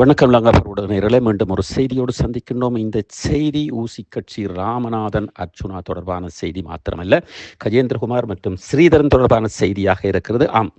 வணக்கம் லங்காபுரோட நேரலை மீண்டும் ஒரு செய்தியோடு சந்திக்கின்றோம். இந்த செய்தி ஊசி கட்சி ராமநாதன் அர்ச்சுனா தொடர்பான செய்தி மாத்திரமல்ல கஜேந்திரகுமார் மற்றும் ஸ்ரீதரன் தொடர்பான செய்தியாக இருக்கிறது. ஆம்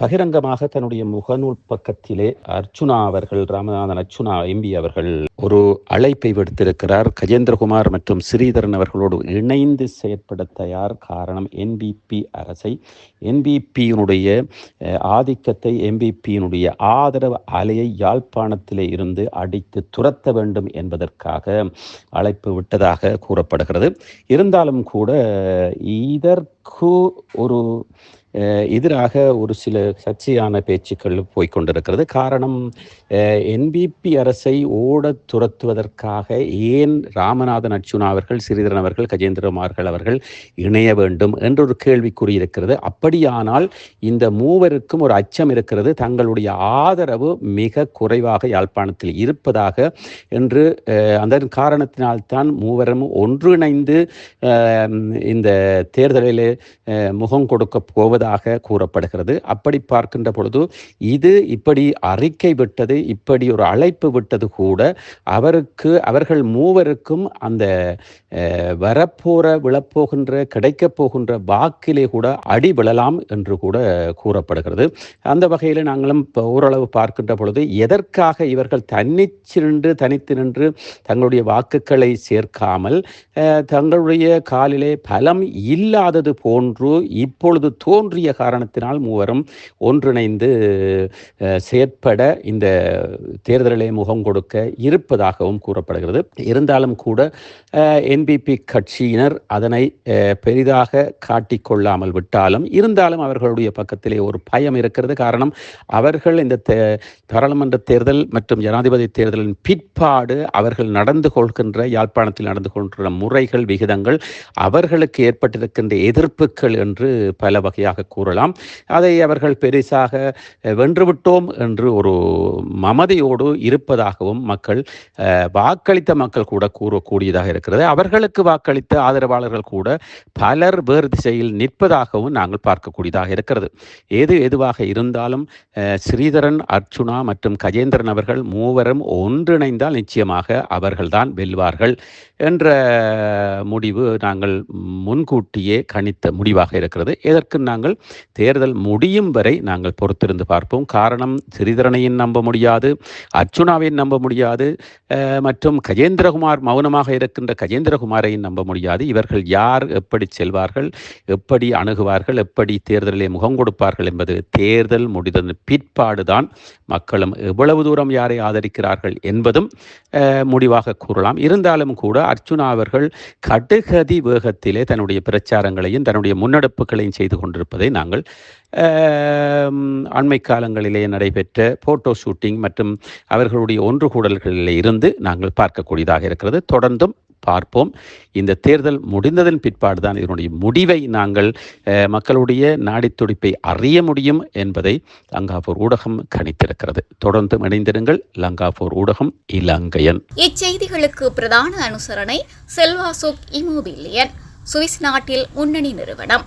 பகிரங்கமாக தன்னுடைய முகநூல் பக்கத்திலே அர்ச்சுனா அவர்கள் ராமநாதன் அர்ச்சுனா எம்பி அவர்கள் ஒரு அழைப்பை விடுத்திருக்கிறார். கஜேந்திரகுமார் மற்றும் ஸ்ரீதரன் அவர்களோடு இணைந்து செயற்பட தயார் காரணம் என்பிபி அரசை. என்பிபியினுடைய ஆதிக்கத்தை என்பிபியினுடைய ஆதரவு அலையை யாழ்ப்பாணத்திலே இருந்து அடித்து துரத்த வேண்டும் என்பதற்காக அழைப்பு விட்டதாக கூறப்படுகிறது. இருந்தாலும் கூட இதற்கு ஒரு எதிராக ஒரு சில சர்ச்சையான பேச்சுக்கள் போய்கொண்டிருக்கிறது காரணம் என்பிபி அரசை ஓட துரத்துவதற்காக ஏன் ராமநாதன் அர்ஜுனா அவர்கள் சிறிதரன் அவர்கள் கஜேந்திரமார்கள் அவர்கள் இணைய வேண்டும் என்ற ஒரு கேள்விக்குறி இருக்கிறது. அப்படியானால் இந்த மூவருக்கும் ஒரு அச்சம் இருக்கிறது. தங்களுடைய ஆதரவு மிக குறைவாக யாழ்ப்பாணத்தில் இருப்பதாக என்று அதன் காரணத்தினால்தான் மூவரும் ஒன்றிணைந்து இந்த தேர்தலில் முகம் கொடுக்க போவதாக கூறப்படுகிறது. அப்படி பார்க்கின்ற பொழுது இது இப்படி அறிக்கை விட்டது இப்படி ஒரு அழைப்பு விட்டது கூட அவருக்கு அவர்கள் மூவருக்கும் அந்த வரப்போற விழப்போகின்ற கிடைக்கப் போகின்ற வாக்கிலே கூட அடி விழலாம் என்று கூட கூறப்படுகிறது. அந்த வகையில் நாங்களும் ஓரளவு பார்க்கின்ற பொழுது எதற்காக இவர்கள் தன்னிச்சு நின்று தனித்து நின்று தங்களுடைய வாக்குகளை சேர்க்காமல் தங்களுடைய காலிலே பலம் இல்லாதது போன்று இப்பொழுது தோன்றிய காரணத்தினால் மூவரும் ஒன்றிணைந்து செயற்பட இந்த தேர்தலிலே முகம் கொடுக்க இருப்பதாகவும் கூறப்படுகிறது. இருந்தாலும் கூட என்பிபி கட்சியினர் அதனை பெரிதாக காட்டிக்கொள்ளாமல் விட்டாலும் இருந்தாலும் அவர்களுடைய பக்கத்திலே ஒரு பயம் இருக்கிறது. காரணம் அவர்கள் இந்த பாராளுமன்ற தேர்தல் மற்றும் ஜனாதிபதி தேர்தலின் பிற்பாடு அவர்கள் நடந்து கொள்கின்ற யாழ்ப்பாணத்தில் நடந்து கொள்கின்ற முறைகள் விகிதங்கள் அவர்களுக்கு ஏற்பட்டிருக்கின்ற எதிர்ப்புகள் என்று பல வகையாக கூறலாம். அதை அவர்கள் பெரிசாக வென்றுவிட்டோம் என்று ஒரு மமதையோடு இருப்பதாகவும் மக்கள் வாக்களித்த மக்கள் கூட கூறக்கூடியதாக இருக்கிறது. அவர்களுக்கு வாக்களித்த ஆதரவாளர்கள் கூட பலர் வேறு திசையில் நிற்பதாகவும் நாங்கள் பார்க்கக்கூடியதாக இருக்கிறது. எது எதுவாக இருந்தாலும் ஸ்ரீதரன் அர்ச்சுனா மற்றும் கஜேந்திரன் அவர்கள் மூவரும் ஒன்றிணைந்தால் நிச்சயமாக அவர்கள்தான் வெல்வார்கள் என்ற முடிவு நாங்கள் முன்கூட்டியே கணித்த முடிவாக இருக்கிறது. இதற்கு நாங்கள் தேர்தல் முடியும் வரை நாங்கள் பொறுத்திருந்து பார்ப்போம். காரணம் சிறிதரனையும் நம்ப முடியாது அர்ச்சுனாவையும் நம்ப முடியாது மற்றும் கஜேந்திரகுமார் மௌனமாக இருக்கின்ற கஜேந்திரகுமாரையும் நம்ப முடியாது. இவர்கள் யார் எப்படி செல்வார்கள் எப்படி அணுகுவார்கள் எப்படி தேர்தலிலே முகம் கொடுப்பார்கள் என்பது தேர்தல் முடிந்ததன் பிற்பாடுதான் மக்களும் எவ்வளவு தூரம் யாரை ஆதரிக்கிறார்கள் என்பதும் முடிவாக கூறலாம். இருந்தாலும் கூட அர்ச்சுனா அவர்கள் கடுகதி வேகத்திலே தன்னுடைய பிரச்சாரங்களையும் தன்னுடைய முன்னெடுப்புகளையும் செய்து கொண்டிருப்பார் நாங்கள் அண்மை காலங்களிலே நடைபெற்ற போட்டோ ஷூட்டிங் மற்றும் அவர்களுடைய ஒன்று கூடல்களில் இருந்து நாங்கள் பார்க்கக்கூடியதாக இருக்கிறது. தொடர்ந்தும் பார்ப்போம். இந்த தேர்தல் முடிந்ததன் பிற்பாடு தான் இதனுடைய முடிவை நாங்கள் மக்களுடைய நாடித் துடிப்பை அறிய முடியும் என்பதை லங்காபூர் ஊடகம் கணித்திருக்கிறது. தொடர்ந்து இணைந்திருங்கள். லங்காபூர் ஊடகம் இலங்கையன். இச்செய்திகளுக்கு பிரதான அனுசரணை செல்வாசோக் இமோபிலியன். சுவிஸ் நாட்டில் முன்னணி நிறுவனம்.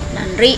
நன்றி.